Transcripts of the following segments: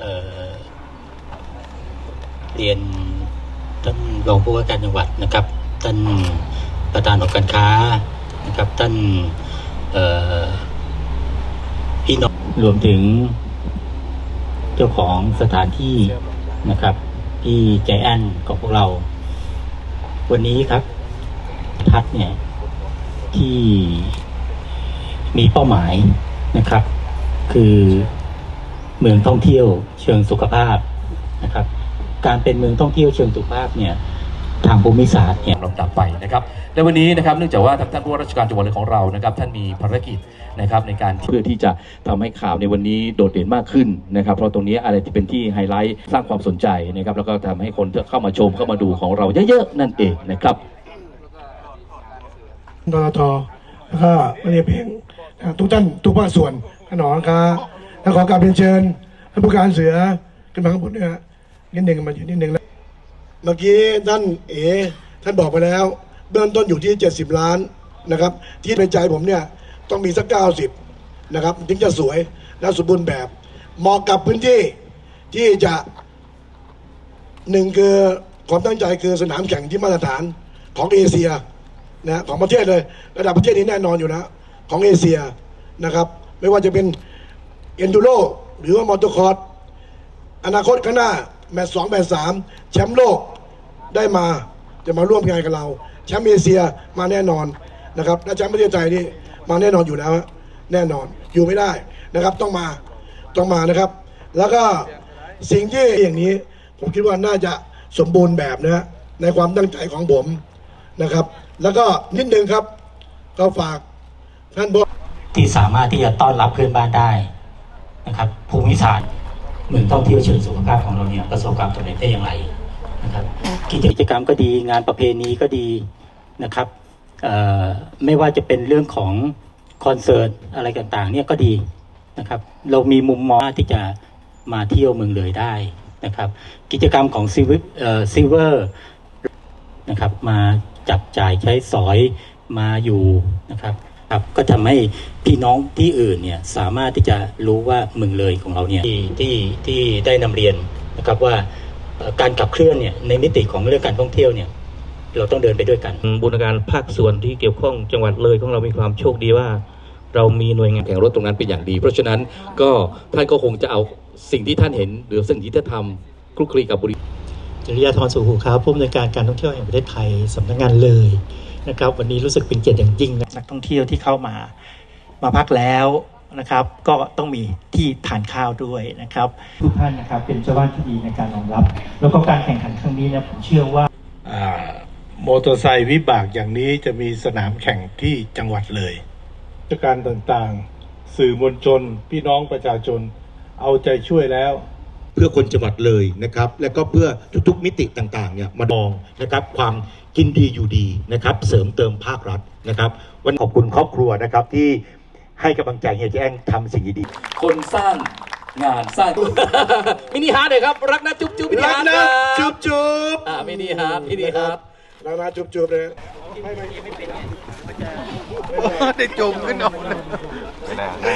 เเรียนท่านรองผู้ว่าการจังหวัดนะครับ ท่านประธานองค์การค้านะครับ ท่านพี่น้องรวมถึงเจ้าของสถานที่นะครับพี่ใจแอนของพวกเรา วันนี้ครับทัดเนี่ยที่มีเป้าหมายนะครับ คือ เมืองท่องเที่ยวเชิงสุขภาพนะครับ การเป็นเมืองท่องเที่ยวเชิงสุขภาพเนี่ยทางภูมิศาสตร์เนี่ยลำดับไปนะครับและวันนี้นะครับเนื่องจากว่าทางท่านผู้ว่าราชการจังหวัดเลยของเรานะครับ ท่านมีภารกิจนะครับในการเพื่อที่จะทำให้ข่าวในวันนี้โดดเด่นมากขึ้นนะครับ เพราะตรงนี้อะไรที่เป็นที่ไฮไลท์สร้างความสนใจนะครับ แล้วก็ทำให้คนเข้ามาชมเข้ามาดูของเราเยอะๆนั่นเองนะครับททแล้วก็มาเรียนเพลงนะครับทุกท่านทุกภาคส่วนขนองค้า แล้วขอกราบเรียนเชิญท่านผู้การเสือขึ้นมาข้างบนเนี่ยนิดหนึ่งมาอยู่นิดหนึ่งแล้วเมื่อกี้ท่านเอ๋ท่านบอกไปแล้ว เบื้องต้นอยู่ที่ 70 ล้านนะครับ ที่ในใจผมเนี่ยต้องมีสัก 90 นะครับ ถึงจะสวยและสมบูรณ์แบบเหมาะกับพื้นที่ที่จะหนึ่งคือความตั้งใจคือสนามแข่งที่มาตรฐานของเอเชียนะของประเทศเลย ระดับประเทศนี้แน่นอนอยู่นะของเอเชียนะครับ ไม่ว่าจะเป็น เอนดูโรหรือว่ามอเตอร์คอร์สอนาคตข้างหน้า แมตช์สองแมตช์สามแชมป์โลกได้มาจะมาร่วมงานกับเรา แชมป์เอเชียมาแน่นอนนะครับและแชมป์ประเทศไทยนี่มาแน่นอนอยู่แล้วฮะแน่นอนอยู่ไม่ได้นะครับต้องมาต้องมานะครับ แล้วก็สิ่งที่อย่างนี้ผมคิดว่าน่าจะสมบูรณ์แบบนะฮะในความตั้งใจของผมนะครับ แล้วก็นิดนึงครับก็ฝากท่านผู้ที่สามารถที่จะต้อนรับเพื่อนบ้านได้ นะครับภูมิศาสตร์เมืองท่องเที่ยวเชิงสุขภาพของเราเนี่ยประสบความสำเร็จได้อย่างไรนะครับกิจกรรมก็ดีงานประเพณีก็ดีนะครับไม่ว่าจะเป็นเรื่องของคอนเสิร์ตอะไรต่างๆเนี่ยก็ดีนะครับเรามีมุมมองที่จะมาเที่ยวเมืองเลยได้นะครับกิจกรรมของซิวซิเวอร์นะครับมาจับจ่ายใช้สอยมาอยู่นะครับ ครับก็ทำให้พี่น้องที่อื่นเนี่ยสามารถที่จะรู้ว่าเมืองเลยของเราเนี่ยที่ที่ที่ได้นำเรียนนะครับว่าเอ่อการขับเคลื่อนเนี่ยในมิติของเรื่องการท่องเที่ยวเนี่ยเราต้องเดินไปด้วยกันบูรณาการภาคส่วนที่เกี่ยวข้องจังหวัดเลยของเรามีความโชคดีว่า เรามีหน่วยงานแข่งรถตรงนั้นเป็นอย่างดี เพราะฉะนั้นก็ท่านก็คงจะเอาสิ่งที่ท่านเห็น หรือสิ่งที่ท่านทำคลุกคลีกับบุรีจริยาธรสุขูครับผู้อำนวยการการท่องเที่ยวแห่งประเทศไทยสำนักงานเลย นะครับวันนี้รู้สึกเป็นเกียรติอย่างยิ่งนะนักท่องเที่ยวที่เข้ามามาพักแล้วนะครับ ก็ต้องมีที่ทานข้าวด้วยนะครับ ทุกท่านนะครับเป็นเจ้าบ้านที่ดีในการรองรับ แล้วก็การแข่งขันครั้งนี้นะผมเชื่อว่าอ่ามอเตอร์ไซค์วิบากอย่างนี้จะมีสนามแข่งที่จังหวัดเลยราชการต่างๆ สื่อมวลชน พี่น้องประชาชน เอาใจช่วยแล้วเพื่อคนจังหวัดเลยนะครับ และก็เพื่อทุกๆมิติต่างๆเนี่ยมามองนะครับความกินดีอยู่ดีนะครับ เสริมเติมภาครัฐนะครับวันขอบคุณครอบครัวนะครับที่ให้กำลังใจเฮียแจ้งทำสิ่งดีๆคนสร้างงานสร้างมินิฮาร์ดเลยครับ รักนะจุ๊บจุ๊บมินิรักฮาร์ดนะคจุรับบจุบอ่ามินิฮาร์ดมินิฮาร์ดรักนะจุบจุบเลย ได้จมขึ้นออก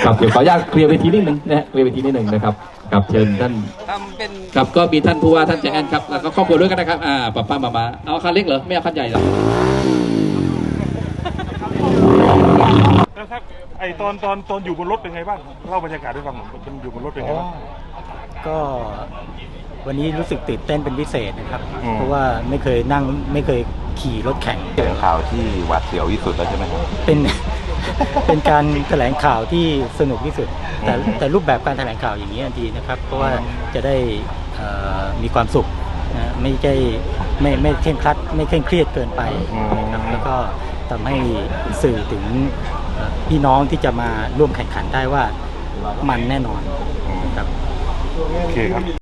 ครับเดี๋ยวขออนุญาตเคลียร์เวทีนิดหนึ่งนะฮะเคลียร์เวทีนิดหนึ่งนะครับครับเชิญท่านครับก็มีท่านผู้ว่าท่านแจแอนครับแล้วก็ครอบครัวด้วยกันนะครับอ่าป้าป้ามามาเอาคันเล็กเหรอไม่เอาคันใหญ่เหรอครับไอตอนตอนตอนอยู่บนรถเป็นไงบ้างเล่าบรรยากาศให้ฟังหน่อยเป็นอยู่บนรถเป็นไงบ้างก็วันนี้รู้สึกตื่นเต้นเป็นพิเศษนะครับ เพราะว่าไม่เคยนั่งไม่เคย ขี่รถแข่งเป็นข่าวที่หวาดเสียวที่สุดแล้วใช่ไหมครับเป็นเป็นการแถลงข่าวที่สนุกที่สุด แต่อืมแต่รูปแบบการแถลงข่าวอย่างนี้ดีนะครับ เพราะว่าจะได้เอ่อมีความสุขนะไม่ใช่ไม่ไม่เคร่งครัดไม่เคร่งเครียดเกินไปนะครับแล้วก็ทำให้สื่อถึงเอ่อพี่น้องที่จะมาร่วมแข่งขันได้ว่ามันแน่นอนนะครับโอเคครับ